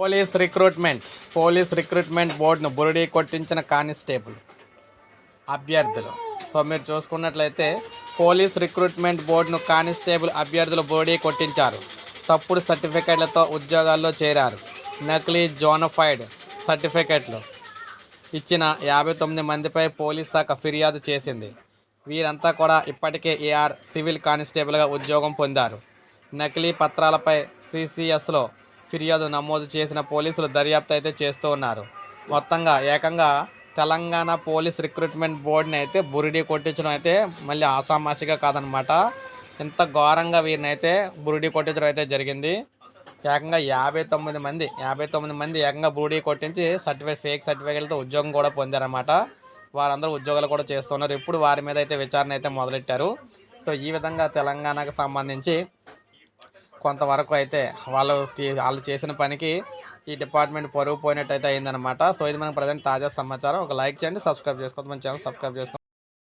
Police recruitment police recruitment బోర్డును బురుడి కొట్టించిన constable అభ్యర్థులు. So మీరు చూసుకున్నట్లయితే పోలీస్ రిక్రూట్మెంట్ బోర్డును కానిస్టేబుల్ అభ్యర్థులు బురుడి కొట్టించారు. తప్పుడు సర్టిఫికేట్లతో ఉద్యోగాల్లో చేరారు. నకిలీ జోనఫైడ్ సర్టిఫికేట్లు ఇచ్చిన యాభై తొమ్మిది మందిపై పోలీస్ శాఖ ఫిర్యాదు చేసింది. వీరంతా కూడా ఇప్పటికే ఏఆర్ సివిల్ కానిస్టేబుల్గా ఉద్యోగం పొందారు. నకిలీ పత్రాలపై సిసిఎస్లో ఫిర్యాదు నమోదు చేసిన పోలీసులు దర్యాప్తు అయితే చేస్తూ ఉన్నారు. మొత్తంగా ఏకంగా తెలంగాణ పోలీస్ రిక్రూట్మెంట్ బోర్డుని అయితే బురిడి కొట్టించడం అయితే మళ్ళీ ఆసామాసిగా కాదనమాట ఇంత ఘోరంగా వీరిని అయితే బురిడి కొట్టించడం అయితే జరిగింది. ఏకంగా యాభై తొమ్మిది మంది యాభై తొమ్మిది మంది ఏకంగా బూడీ కొట్టించి సర్టిఫికేట్ ఫేక్ సర్టిఫికేట్లతో ఉద్యోగం కూడా పొందారన్నమాట. వారందరూ ఉద్యోగాలు కూడా చేస్తున్నారు. ఇప్పుడు వారి మీద అయితే విచారణ అయితే మొదలెట్టారు. సో ఈ విధంగా తెలంగాణకు సంబంధించి కొంతవరకు అయితే వాళ్ళు తీ- వాళ్ళు చేసిన పనికి ఈ డిపార్ట్మెంట్ పొరుగు పోయినట్టు అయితే అయిందనమాట సో ఇది మనకు ప్రజెంట్ తాజా సమాచారం. ఒక లైక్ చేయండి సబ్స్క్రైబ్ చేసుకోండి మన ఛానల్ సబ్స్క్రైబ్ చేసుకోండి